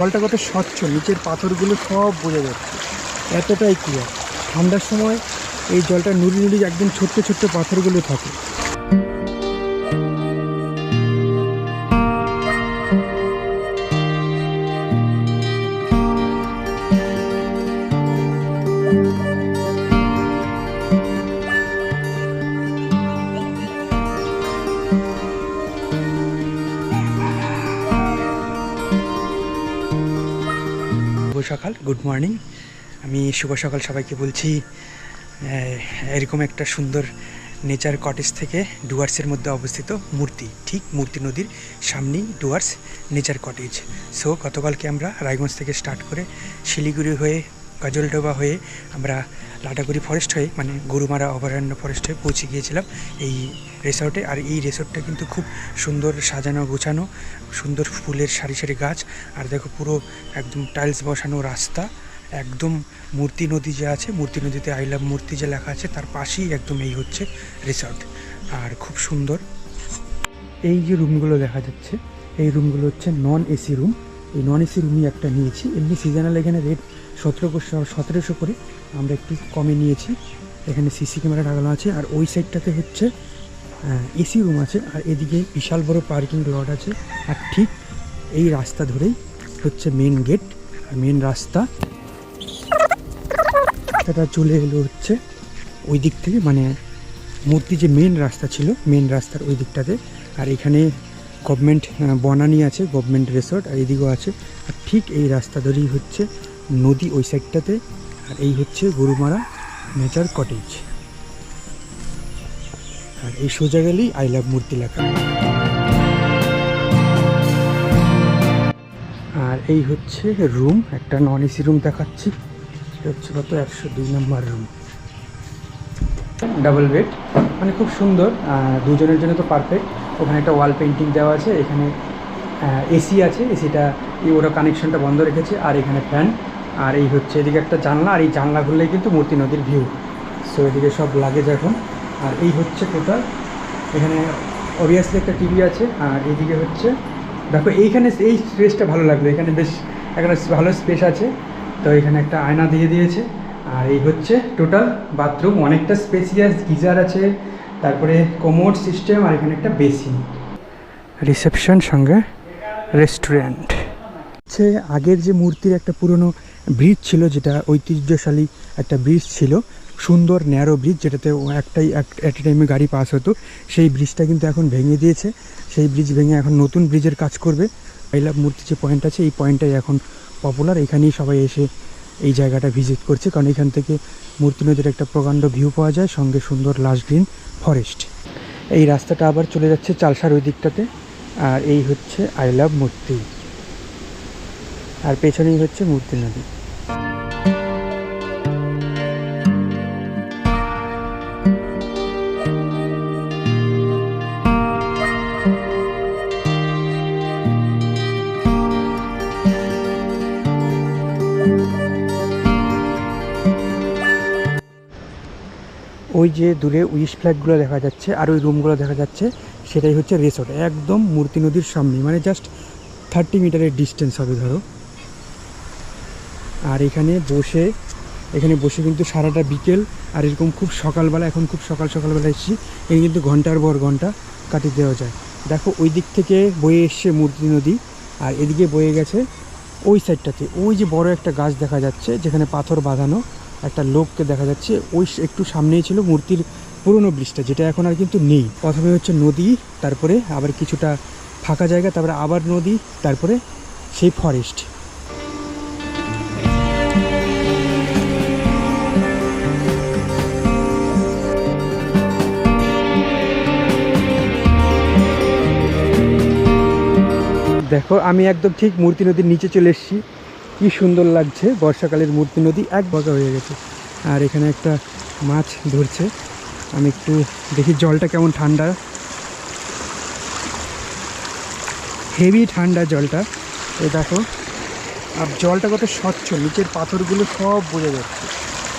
জলটা কত স্বচ্ছ, নিচের পাথরগুলো সব বোঝা যাচ্ছে। এতটাই ক্লিয়ার ঠান্ডার সময় এই জলটা নুড়ি নুড়ি একদম ছোট্ট ছোট্ট পাথরগুলো থাকে। সকাল গুড মর্নিং আমি শুভ সকাল সবাইকে বলছি এরকম একটা সুন্দর নেচার কটেজ থেকে ডুয়ার্সের মধ্যে অবস্থিত মূর্তি, ঠিক মূর্তি নদীর সামনেই ডুয়ার্স নেচার কটেজ সো গতকালকে আমরা রায়গঞ্জ থেকে স্টার্ট করে শিলিগুড়ি হয়ে, গাজলডোবা হয়ে আমরা লাটাগুড়ি ফরেস্ট হয়ে মানে গরুমারা অভয়ারণ্য ফরেস্ট হয়ে পৌঁছে গিয়েছিলাম এই রিসর্টে আর এই রিসর্টটা কিন্তু খুব সুন্দর সাজানো গোছানো, সুন্দর ফুলের সারি সারি গাছ। আর দেখো পুরো একদম টাইলস বসানো রাস্তা, একদম মূর্তি নদী যে আছে, মূর্তি নদীতে আই লাভ মূর্তি যে লেখা আছে, তার পাশেই একদম এই হচ্ছে রিসর্ট আর খুব সুন্দর। এই যে রুমগুলো দেখা যাচ্ছে, এই রুমগুলো হচ্ছে নন এসি রুম এই নন এসি রুমই একটা নিয়েছি। এমনি সিজনাল এখানে রেট সতেরো সতেরোশো করে আমরা একটু কমে নিয়েছি। এখানে সিসি ক্যামেরা লাগানো আছে আর ওই সাইডটাতে হচ্ছে এসি রুম আছে আর এদিকে বিশাল বড় পার্কিং লট আছে আর ঠিক এই রাস্তা ধরেই হচ্ছে মেন গেট মেন রাস্তা রাস্তাটা চলে এলো হচ্ছে ওই দিক থেকে মানে মূর্তি যে মেন রাস্তা ছিল মেন রাস্তার ওই দিকটাতে। আর এখানে গভর্নমেন্ট বনানি আছে গভর্নমেন্ট রিসর্ট আর এদিকেও আছে। আর ঠিক এই রাস্তা ধরেই হচ্ছে নদী ওই সাইডটাতে, আর এই হচ্ছে গরুমারা নেচার কটেজ। আর এই সোজা গেলেই আই লাভ মূর্তি লেখা। আর এই হচ্ছে রুম, একটা নন এসি রুম দেখাচ্ছি। এটা হচ্ছে কত? একশো দুই নম্বর রুম। ডাবল বেড মানে খুব সুন্দর। দুজনের জন্য তো পারফেক্ট। ওখানে একটা ওয়াল পেন্টিং দেওয়া আছে, এখানে এসি আছে। এসিটা ওরা কানেকশনটা বন্ধ রেখেছে। আর এখানে ফ্যান। আর এই হচ্ছে এদিকে একটা জানলা, আর এই জানলা খুললেই কিন্তু মূর্তি নদীর ভিউ। সো এদিকে সব লাগেজ এখন। আর এই হচ্ছে টোটাল এখানে অবভিয়াসলি একটা টিভি আছে, আর এইদিকে হচ্ছে, দেখো এইখানে এই স্পেসটা ভালো লাগল। এখানে বেশ একটা ভালো স্পেস আছে। তো এখানে একটা আয়না দিয়ে দিয়েছে। আর এই হচ্ছে টোটাল বাথরুম অনেকটা স্পেসিয়াস গিজার আছে, তারপরে কোমোড সিস্টেম আর এখানে একটা বেসিন রিসেপশন সঙ্গে রেস্টুরেন্ট হচ্ছে আগের যে মূর্তির একটা পুরনো ব্রিজ ছিল, যেটা ঐতিহ্যশালী একটা ব্রিজ ছিল, সুন্দর ন্যারো ব্রিজ যেটাতে একটাই অ্যাট এ টাইমে গাড়ি পাস হতো। সেই ব্রিজটা কিন্তু এখন ভেঙে দিয়েছে। সেই ব্রিজ ভেঙে এখন নতুন ব্রিজের কাজ করবে। লাভ মূর্তি যে পয়েন্ট আছে, এই পয়েন্টটাই এখন পপুলার এখানেই সবাই এসে এই জায়গাটা ভিজিট করছে, কারণ এখান থেকে মূর্তি নদীর একটা প্রকাণ্ড ভিউ পাওয়া যায়, সঙ্গে সুন্দর লাস্ট গ্রিন ফরেস্ট এই রাস্তাটা আবার চলে যাচ্ছে চালসার ওই দিকটাতে। আর এই হচ্ছে আই লাভ মূর্তি। আর পেছনেই হচ্ছে মূর্তি নদী। ওই যে দূরে উইশ ফ্ল্যাগগুলো দেখা যাচ্ছে আর ওই রুমগুলো দেখা যাচ্ছে, সেটাই হচ্ছে রিসোর্ট একদম মূর্তি নদীর সামনে। মানে জাস্ট থার্টি মিটারের ডিস্টেন্স হবে ধরো। আর এখানে বসে এখানে বসে কিন্তু সারাটা বিকেল, আর এরকম খুব সকালবেলা, এখন খুব সকাল সকালবেলা এসেছি, এখানে কিন্তু ঘণ্টার পর ঘণ্টা কাটিয়ে দেওয়া যায়। দেখো, ওই দিক থেকে বয়ে এসছে মূর্তি নদী, আর এদিকে বয়ে গেছে ওই সাইডটাতে। ওই যে বড় একটা গাছ দেখা যাচ্ছে, যেখানে পাথর বাঁধানো একটা লোককে দেখা যাচ্ছে, ওই একটু সামনেই ছিল মূর্তির পুরনো ব্রিজটা, যেটা এখন আর কিন্তু নেই। প্রথমে হচ্ছে নদী, তারপরে আবার কিছুটা ফাঁকা জায়গা, তারপরে আবার নদী, তারপরে সেই ফরেস্ট দেখো, আমি একদম ঠিক মূর্তি নদীর নিচে চলে এসেছি। কি সুন্দর লাগছে, বর্ষাকালের মূর্তি নদী এক বগা হয়ে গেছে। আর এখানে একটা মাছ ধরছে। আমি একটু দেখি জলটা কেমন ঠান্ডা। হেভি ঠান্ডা জলটা। এ দেখো, আর জলটা কত স্বচ্ছ, নিচের পাথরগুলো সব বোঝা যাচ্ছে।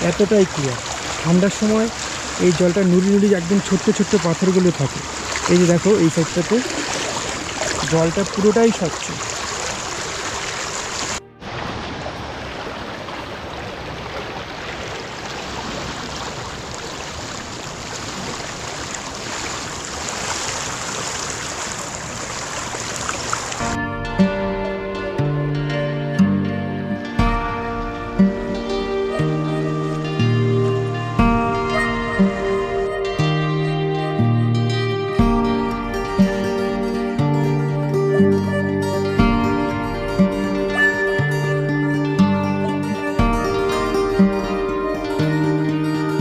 এতটাই ক্লিয়ার ঠান্ডার সময় এই জলটা নুড়ি নুড়ি একদম ছোট্ট ছোট্ট পাথরগুলো থাকে। এই যে দেখো, এই সাইডটাতে জলটা পুরোটাই স্বচ্ছ।